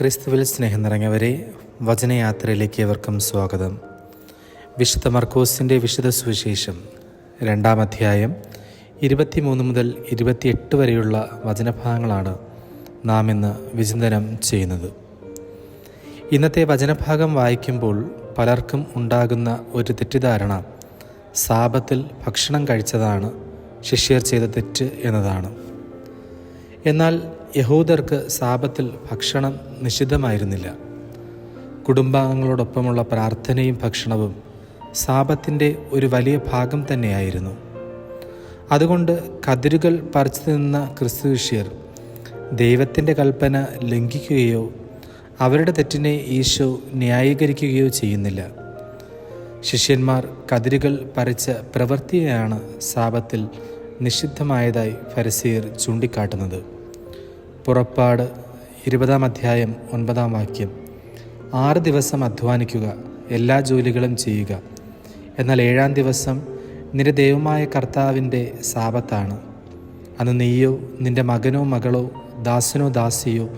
ക്രിസ്തുവിൽ സ്നേഹം നിറഞ്ഞവരെ വചനയാത്രയിലേക്ക് ഏവർക്കും സ്വാഗതം. വിശുദ്ധ മർക്കോസിന്റെ വിശുദ്ധ സുവിശേഷം രണ്ടാം അധ്യായം ഇരുപത്തിമൂന്ന് മുതൽ ഇരുപത്തിയെട്ട് വരെയുള്ള വചനഭാഗങ്ങളാണ് നാം ഇന്ന് വിചിന്തനം ചെയ്യുന്നത്. ഇന്നത്തെ വചനഭാഗം വായിക്കുമ്പോൾ പലർക്കും ഉണ്ടാകുന്ന ഒരു തെറ്റിദ്ധാരണ സാപത്തിൽ ഭക്ഷണം കഴിച്ചതാണ് ശിഷ്യർ ചെയ്ത തെറ്റ് എന്നതാണ്. എന്നാൽ യഹൂദർക്ക് സാപത്തിൽ ഭക്ഷണം നിഷിദ്ധമായിരുന്നില്ല. കുടുംബാംഗങ്ങളോടൊപ്പമുള്ള പ്രാർത്ഥനയും ഭക്ഷണവും സാപത്തിന്റെ ഒരു വലിയ ഭാഗം തന്നെയായിരുന്നു. അതുകൊണ്ട് കതിരുകൾ പറിച്ചു നിന്ന ക്രിസ്തുവിഷ്യർ ദൈവത്തിന്റെ കൽപ്പന ലംഘിക്കുകയോ അവരുടെ തെറ്റിനെ ഈശോ ന്യായീകരിക്കുകയോ ചെയ്യുന്നില്ല. ശിഷ്യന്മാർ കതിരുകൾ പറിച്ച പ്രവൃത്തിയെയാണ് സാപത്തിൽ നിഷിദ്ധമായതായി ഫരസീർ ചൂണ്ടിക്കാട്ടുന്നത്. പുറപ്പാട് ഇരുപതാം അധ്യായം ഒൻപതാം വാക്യം. ആറ് ദിവസം അധ്വാനിക്കുക എല്ലാ ജോലികളും ചെയ്യുക. എന്നാൽ ഏഴാം ദിവസം നിന്റെ ദൈവമായ കർത്താവിന്റെ സാപത്താണ്. അന്ന് നീയോ നിന്റെ മകനോ മകളോ ദാസനോ ദാസിയോ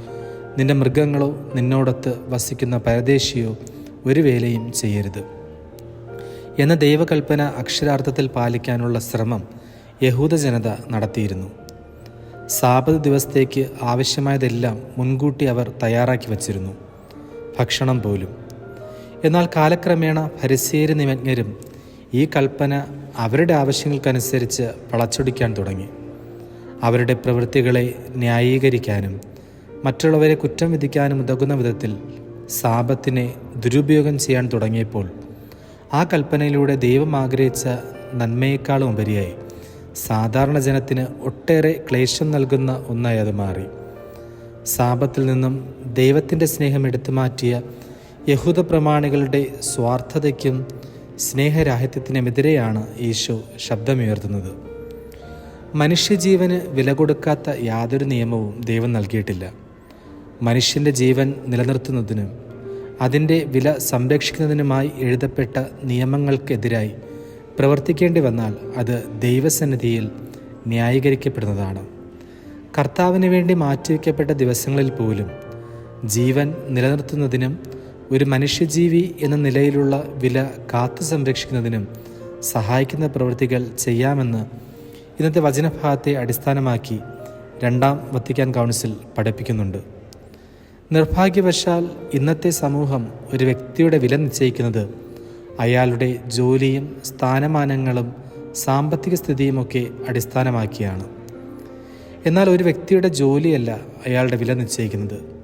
നിന്റെ മൃഗങ്ങളോ നിന്നോടൊത്ത് വസിക്കുന്ന പരദേശിയോ ഒരു വേലയും ചെയ്യരുത്. എന്ന ദൈവകൽപ്പന അക്ഷരാർത്ഥത്തിൽ പാലിക്കാനുള്ള ശ്രമം യഹൂദ ജനത നടത്തിയിരുന്നു. സാപത് ദിവസത്തേക്ക് ആവശ്യമായതെല്ലാം മുൻകൂട്ടി അവർ തയ്യാറാക്കി വച്ചിരുന്നു. ഭക്ഷണം പോലും. എന്നാൽ കാലക്രമേണ ഫരിസേര് നിമജ്ഞരും ഈ കൽപ്പന അവരുടെ ആവശ്യങ്ങൾക്കനുസരിച്ച് വളച്ചൊടിക്കാൻ തുടങ്ങി. അവരുടെ പ്രവൃത്തികളെ ന്യായീകരിക്കാനും മറ്റുള്ളവരെ കുറ്റം വിധിക്കാനും ഉതകുന്ന വിധത്തിൽ സാപത്തിനെ ദുരുപയോഗം ചെയ്യാൻ തുടങ്ങിയപ്പോൾ ആ കൽപ്പനയിലൂടെ ദൈവം ആഗ്രഹിച്ച നന്മയേക്കാളും ഉപരിയായി. സാധാരണ ജനത്തിന് ഒട്ടേറെ ക്ലേശം നൽകുന്ന ഒന്നായി അത് മാറി. സാപത്തിൽ നിന്നും ദൈവത്തിന്റെ സ്നേഹം എടുത്തു മാറ്റിയ യഹൂദ പ്രമാണികളുടെ സ്വാർത്ഥതയ്ക്കും സ്നേഹരാഹിത്യത്തിനുമെതിരെയാണ് ഈശോ ശബ്ദമുയർത്തുന്നത്. മനുഷ്യജീവന് വില കൊടുക്കാത്ത യാതൊരു നിയമവും ദൈവം നൽകിയിട്ടില്ല. മനുഷ്യന്റെ ജീവൻ നിലനിർത്തുന്നതിനും അതിന്റെ വില സംരക്ഷിക്കുന്നതിനുമായി എഴുതപ്പെട്ട നിയമങ്ങൾക്കെതിരായി പ്രവർത്തിക്കേണ്ടി വന്നാൽ അത് ദൈവസന്നിധിയിൽ ന്യായീകരിക്കപ്പെടുന്നതാണ്. കർത്താവിന് വേണ്ടി മാറ്റിവെക്കപ്പെട്ട ദിവസങ്ങളിൽ പോലും ജീവൻ നിലനിർത്തുന്നതിനും ഒരു മനുഷ്യജീവി എന്ന നിലയിലുള്ള വില കാത്തു സംരക്ഷിക്കുന്നതിനും സഹായിക്കുന്ന പ്രവൃത്തികൾ ചെയ്യാമെന്ന് ഇന്നത്തെ വചനഭാഗത്തെ അടിസ്ഥാനമാക്കി രണ്ടാം വത്തിക്കാൻ കൗൺസിൽ പഠിപ്പിക്കുന്നുണ്ട്. നിർഭാഗ്യവശാൽ ഇന്നത്തെ സമൂഹം ഒരു വ്യക്തിയുടെ വില നിശ്ചയിക്കുന്നത് അയാളുടെ ജോലിയും സ്ഥാനമാനങ്ങളും സാമ്പത്തിക സ്ഥിതിയുമൊക്കെ അടിസ്ഥാനമാക്കിയാണ്. എന്നാൽ ഒരു വ്യക്തിയുടെ ജോലിയല്ല അയാളുടെ വില നിശ്ചയിക്കുന്നത്.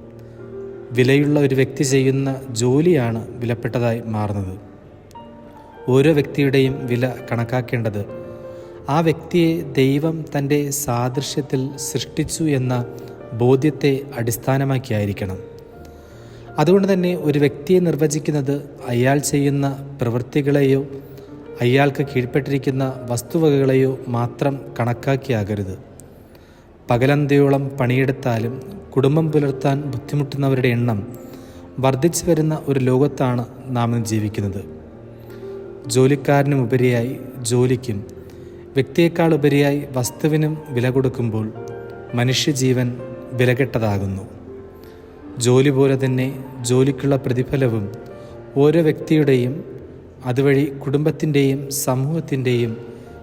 വിലയുള്ള ഒരു വ്യക്തി ചെയ്യുന്ന ജോലിയാണ് വിലപ്പെട്ടതായി മാറുന്നത്. ഓരോ വ്യക്തിയുടെയും വില കണക്കാക്കേണ്ടത് ആ വ്യക്തിയെ ദൈവം തന്റെ സാദൃശ്യത്തിൽ സൃഷ്ടിച്ചു എന്ന ബോധ്യത്തെ അടിസ്ഥാനമാക്കിയായിരിക്കണം. അതുകൊണ്ട് തന്നെ ഒരു വ്യക്തിയെ നിർവചിക്കുന്നത് അയാൾ ചെയ്യുന്ന പ്രവൃത്തികളെയോ അയാൾക്ക് കീഴ്പ്പെട്ടിരിക്കുന്ന വസ്തുവകകളെയോ മാത്രം കണക്കാക്കിയാകരുത്. പകലന്തയോളം പണിയെടുത്താലും കുടുംബം പുലർത്താൻ ബുദ്ധിമുട്ടുന്നവരുടെ എണ്ണം വർദ്ധിച്ചു വരുന്ന ഒരു ലോകത്താണ് നാം ഇന്ന് ജീവിക്കുന്നത്. ജോലിക്കാരനും ഉപരിയായി ജോലിക്കും വ്യക്തിയേക്കാൾ ഉപരിയായി വസ്തുവിനും വില കൊടുക്കുമ്പോൾ മനുഷ്യജീവൻ വിലകെട്ടതാകുന്നു. ജോലി പോലെ തന്നെ ജോലിക്കുള്ള പ്രതിഫലവും ഓരോ വ്യക്തിയുടെയും അതുവഴി കുടുംബത്തിന്റെയും സമൂഹത്തിന്റെയും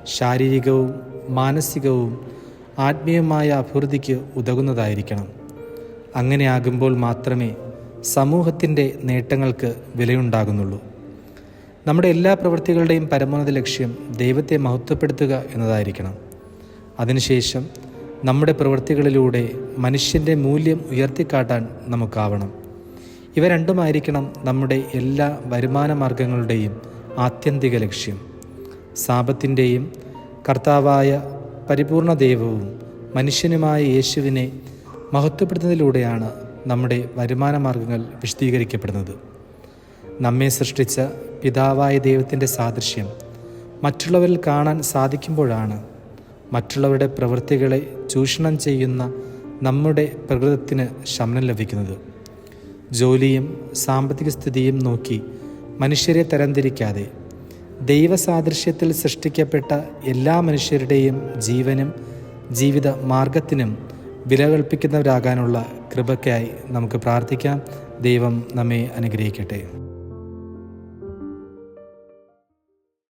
ശാരീരികവും മാനസികവും ആത്മീയമായ അഭിവൃദ്ധിക്ക് ഉതകുന്നതായിരിക്കണം. അങ്ങനെയാകുമ്പോൾ മാത്രമേ സമൂഹത്തിന്റെ നേട്ടങ്ങൾക്ക് വിലയുണ്ടാകുന്നുള്ളൂ. നമ്മുടെ എല്ലാ പ്രവൃത്തികളുടെയും പരമോന്നത ലക്ഷ്യം ദൈവത്തെ മഹത്വപ്പെടുത്തുക എന്നതായിരിക്കണം. അതിനുശേഷം നമ്മുടെ പ്രവൃത്തികളിലൂടെ മനുഷ്യന്റെ മൂല്യം ഉയർത്തിക്കാട്ടാൻ നമുക്കാവണം. ഇവ രണ്ടുമായിരിക്കണം നമ്മുടെ എല്ലാ വരുമാന മാർഗങ്ങളുടെയും ആത്യന്തിക ലക്ഷ്യം. സാപത്തിന്റെയും കർത്താവായ പരിപൂർണ ദൈവവും മനുഷ്യനുമായ യേശുവിനെ മഹത്വപ്പെടുത്തുന്നതിലൂടെയാണ് നമ്മുടെ വരുമാന മാർഗങ്ങൾ വിശദീകരിക്കപ്പെടുന്നത്. നമ്മെ സൃഷ്ടിച്ച പിതാവായ ദൈവത്തിന്റെ സാദൃശ്യം മറ്റുള്ളവരിൽ കാണാൻ സാധിക്കുമ്പോഴാണ് മറ്റുള്ളവരുടെ പ്രവൃത്തികളെ ചൂഷണം ചെയ്യുന്ന നമ്മുടെ പ്രകൃതത്തിന് ശമനം ലഭിക്കുന്നത്. ജോലിയും സാമ്പത്തിക സ്ഥിതിയും നോക്കി മനുഷ്യരെ തരംതിരിക്കാതെ ദൈവസാദൃശ്യത്തിൽ സൃഷ്ടിക്കപ്പെട്ട എല്ലാ മനുഷ്യരുടെയും ജീവനും ജീവിത മാർഗത്തിനും വില കൽപ്പിക്കുന്നവരാകാനുള്ള കൃപയ്ക്കായി നമുക്ക് പ്രാർത്ഥിക്കാം. ദൈവം നമ്മെ അനുഗ്രഹിക്കട്ടെ.